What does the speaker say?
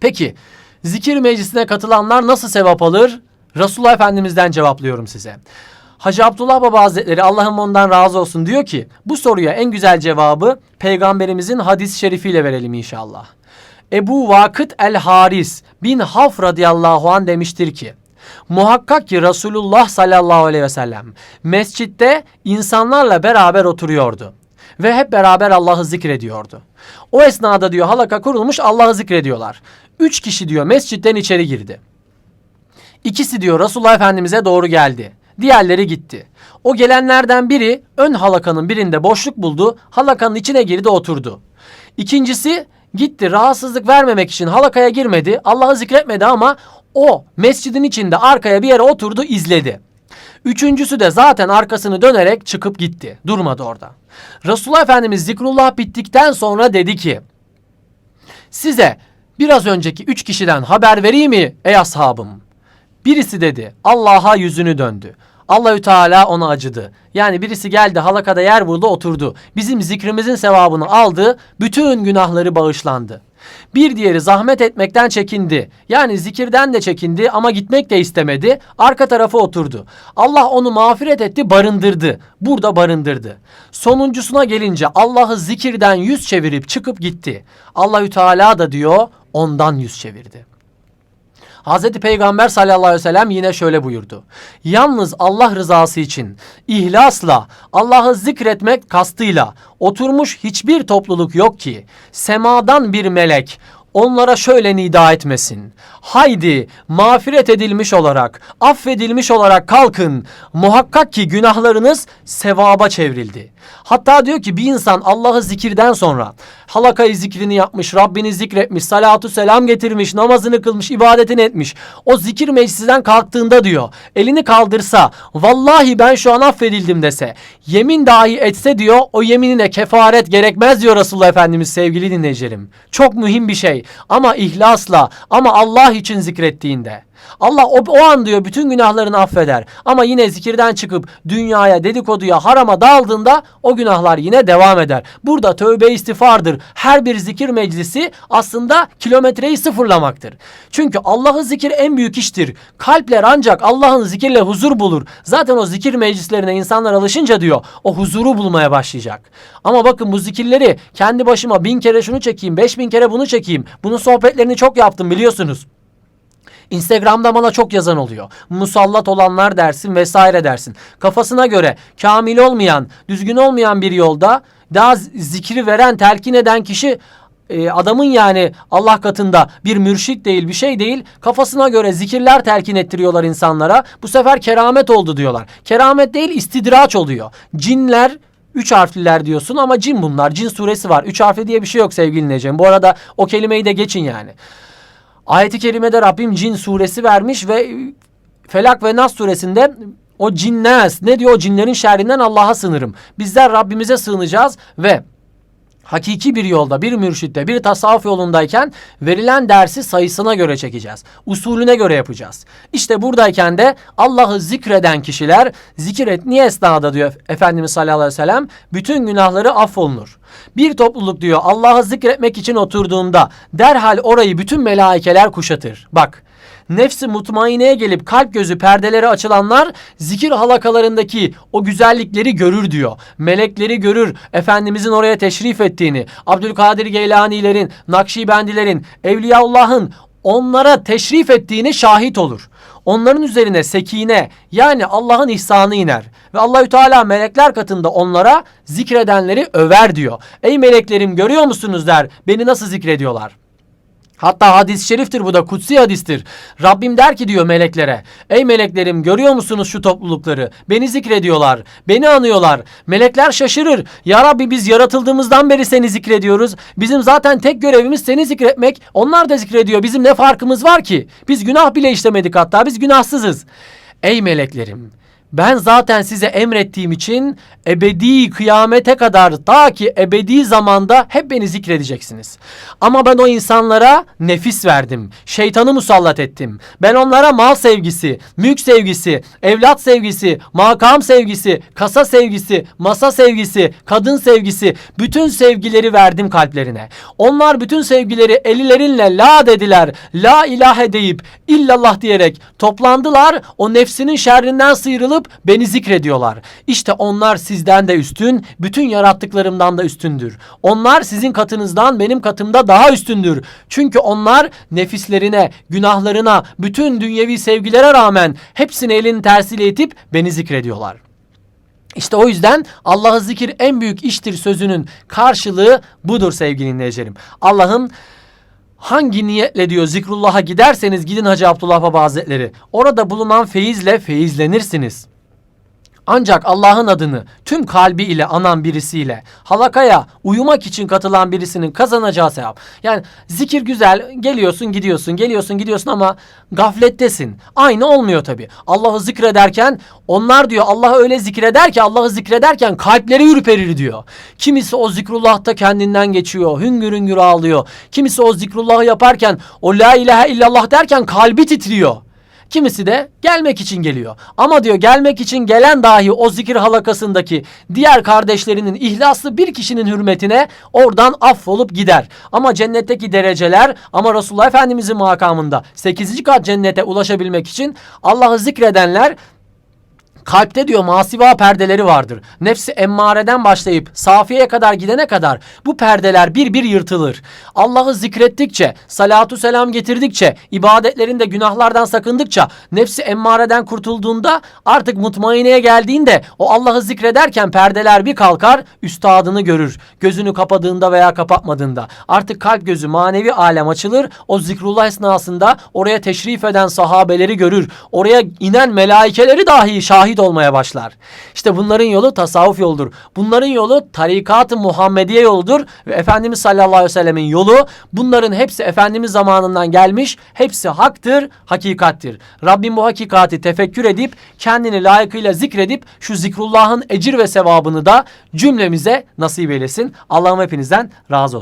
Peki zikir meclisine katılanlar nasıl sevap alır? Resulullah Efendimiz'den cevaplıyorum size. Hacı Abdullah Baba Hazretleri Allah'ım ondan razı olsun diyor ki bu soruya en güzel cevabı peygamberimizin hadis-i şerifiyle verelim inşallah. Ebu Vakıt el Haris bin Haf radıyallahu an demiştir ki Muhakkak ki Resulullah sallallahu aleyhi ve sellem mescitte insanlarla beraber oturuyordu ve hep beraber Allah'ı zikrediyordu. O esnada diyor halaka kurulmuş Allah'ı zikrediyorlar. Üç kişi diyor mescitten içeri girdi. İkisi diyor Resulullah Efendimiz'e doğru geldi. Diğerleri gitti. O gelenlerden biri ön halakanın birinde boşluk buldu. Halakanın içine girdi oturdu. İkincisi gitti rahatsızlık vermemek için halakaya girmedi. Allah'ı zikretmedi ama o mescidin içinde arkaya bir yere oturdu izledi. Üçüncüsü de zaten arkasını dönerek çıkıp gitti. Durmadı orada. Resulullah Efendimiz zikrullah bittikten sonra dedi ki Size biraz önceki üç kişiden haber vereyim mi ey ashabım? Birisi dedi Allah'a yüzünü döndü. Allahü Teala ona acıdı. Yani birisi geldi halakada yer buldu oturdu. Bizim zikrimizin sevabını aldı. Bütün günahları bağışlandı. Bir diğeri zahmet etmekten çekindi. Yani zikirden de çekindi ama gitmek de istemedi. Arka tarafa oturdu. Allah onu mağfiret etti, barındırdı. Burada barındırdı. Sonuncusuna gelince Allah'ı zikirden yüz çevirip çıkıp gitti. Allahü Teala da diyor ondan yüz çevirdi. Hazreti Peygamber sallallahu aleyhi ve sellem yine şöyle buyurdu. Yalnız Allah rızası için ihlasla Allah'ı zikretmek kastıyla oturmuş hiçbir topluluk yok ki semadan bir melek onlara şöyle nida etmesin. Haydi mağfiret edilmiş olarak, affedilmiş olarak kalkın. Muhakkak ki günahlarınız sevaba çevrildi. Hatta diyor ki bir insan Allah'ı zikirden sonra halakayı zikrini yapmış, Rabbini zikretmiş, salatu selam getirmiş, namazını kılmış, ibadetini etmiş. O zikir meclisinden kalktığında diyor, elini kaldırsa, vallahi ben şu an affedildim dese, yemin dahi etse diyor, o yeminine kefaret gerekmez diyor Resulullah Efendimiz sevgili dinleyicilerim. Çok mühim bir şey ama ihlasla, ama Allah için zikrettiğinde. Allah o, o an diyor bütün günahlarını affeder. Ama yine zikirden çıkıp dünyaya, dedikoduya, harama daldığında o günahlar yine devam eder. Burada tövbe istiğfardır. Her bir zikir meclisi aslında kilometreyi sıfırlamaktır. Çünkü Allah'ı zikir en büyük iştir. Kalpler ancak Allah'ın zikirle huzur bulur. Zaten o zikir meclislerine insanlar alışınca diyor o huzuru bulmaya başlayacak. Ama bakın bu zikirleri kendi başıma bin kere şunu çekeyim, beş bin kere bunu çekeyim. Bunun sohbetlerini çok yaptım biliyorsunuz. Instagram'da bana çok yazan oluyor. Musallat olanlar dersin vesaire dersin. Kafasına göre kamil olmayan, düzgün olmayan bir yolda daha zikri veren, telkin eden kişi e, adamın yani Allah katında bir mürşit değil bir şey değil kafasına göre zikirler telkin ettiriyorlar insanlara. Bu sefer keramet oldu diyorlar. Keramet değil istidraç oluyor. Cinler Üç harfliler diyorsun ama cin bunlar. Cin suresi var. Üç harfli diye bir şey yok sevgili dinleyicilerim. Bu arada o kelimeyi de geçin yani. Ayet-i kerimede Rabbim cin suresi vermiş ve Felak ve Nas suresinde o cinnas ne diyor o cinlerin şerrinden Allah'a sığınırım. Bizler Rabbimize sığınacağız ve hakiki bir yolda, bir mürşitte, bir tasavvuf yolundayken verilen dersi sayısına göre çekeceğiz. Usulüne göre yapacağız. İşte buradayken de Allah'ı zikreden kişiler zikir etniği esnada diyor Efendimiz sallallahu aleyhi ve sellem bütün günahları affolunur. Bir topluluk diyor Allah'ı zikretmek için oturduğunda derhal orayı bütün melaikeler kuşatır. Bak nefsi mutmaineye gelip kalp gözü perdeleri açılanlar zikir halakalarındaki o güzellikleri görür diyor. Melekleri görür. Efendimizin oraya teşrif ettiğini, Abdülkadir Geylanilerin, Nakşibendilerin, Evliyaullah'ın onlara teşrif ettiğini şahit olur. Onların üzerine sekine yani Allah'ın ihsanı iner ve Allahü Teala melekler katında onlara zikredenleri över diyor. Ey meleklerim görüyor musunuz der. Beni nasıl zikrediyorlar? Hatta hadis-i şeriftir bu da kutsi hadistir. Rabbim der ki diyor meleklere. Ey meleklerim görüyor musunuz şu toplulukları? Beni zikrediyorlar. Beni anıyorlar. Melekler şaşırır. Ya Rabbi biz yaratıldığımızdan beri seni zikrediyoruz. Bizim zaten tek görevimiz seni zikretmek. Onlar da zikrediyor. Bizim ne farkımız var ki? Biz günah bile işlemedik hatta. Biz günahsızız. Ey meleklerim Ben zaten size emrettiğim için ebedi kıyamete kadar ta ki ebedi zamanda hep beni zikredeceksiniz. Ama ben o insanlara nefis verdim. Şeytanı musallat ettim. Ben onlara mal sevgisi, mülk sevgisi, evlat sevgisi, makam sevgisi, kasa sevgisi, masa sevgisi, kadın sevgisi, bütün sevgileri verdim kalplerine. Onlar bütün sevgileri ellerinle la dediler. La ilahe deyip illallah diyerek toplandılar. O nefsinin şerrinden sıyrılıp beni zikrediyorlar. İşte onlar sizden de üstün, bütün yarattıklarımdan da üstündür. Onlar sizin katınızdan benim katımda daha üstündür. Çünkü onlar nefislerine, günahlarına, bütün dünyevi sevgilere rağmen hepsini elinin tersiyle itip beni zikrediyorlar. İşte o yüzden Allah'ı zikir en büyük iştir sözünün karşılığı budur sevgili dinleyicilerim. Allah'ın hangi niyetle diyor zikrullah'a giderseniz gidin Hacı Abdullah Baba Hazretleri. Orada bulunan feyizle feyizlenirsiniz. Ancak Allah'ın adını tüm kalbi ile anan birisiyle halakaya uyumak için katılan birisinin kazanacağı sevap. Yani zikir güzel geliyorsun gidiyorsun geliyorsun gidiyorsun ama gaflettesin. Aynı olmuyor tabi. Allah'ı zikrederken onlar diyor Allah'ı öyle zikreder ki Allah'ı zikrederken kalpleri ürperir diyor. Kimisi o zikrullah'ta kendinden geçiyor. Hüngür hüngür ağlıyor. Kimisi o zikrullah'ı yaparken o la ilahe illallah derken kalbi titriyor. Kimisi de gelmek için geliyor. Ama diyor gelmek için gelen dahi o zikir halakasındaki diğer kardeşlerinin ihlaslı bir kişinin hürmetine oradan affolup gider. Ama cennetteki dereceler ama Resulullah Efendimizin makamında 8. kat cennete ulaşabilmek için Allah'ı zikredenler Kalpte diyor masiva perdeleri vardır. Nefsi emmareden başlayıp safiyeye kadar gidene kadar bu perdeler bir bir yırtılır. Allah'ı zikrettikçe, salatu selam getirdikçe, ibadetlerinde günahlardan sakındıkça, nefsi emmareden kurtulduğunda artık mutmaineye geldiğinde o Allah'ı zikrederken perdeler bir kalkar, üstadını görür. Gözünü kapadığında veya kapatmadığında. Artık kalp gözü manevi alem açılır. O zikrullah esnasında oraya teşrif eden sahabeleri görür. Oraya inen melaikeleri dahi şahit olmaya başlar. İşte bunların yolu tasavvuf yoludur. Bunların yolu tarikat-ı Muhammediye yoludur ve Efendimiz sallallahu aleyhi ve sellemin yolu bunların hepsi Efendimiz zamanından gelmiş. Hepsi haktır, hakikattir. Rabbim bu hakikati tefekkür edip kendini layıkıyla zikredip şu zikrullahın ecir ve sevabını da cümlemize nasip eylesin. Allah'ım hepinizden razı olsun.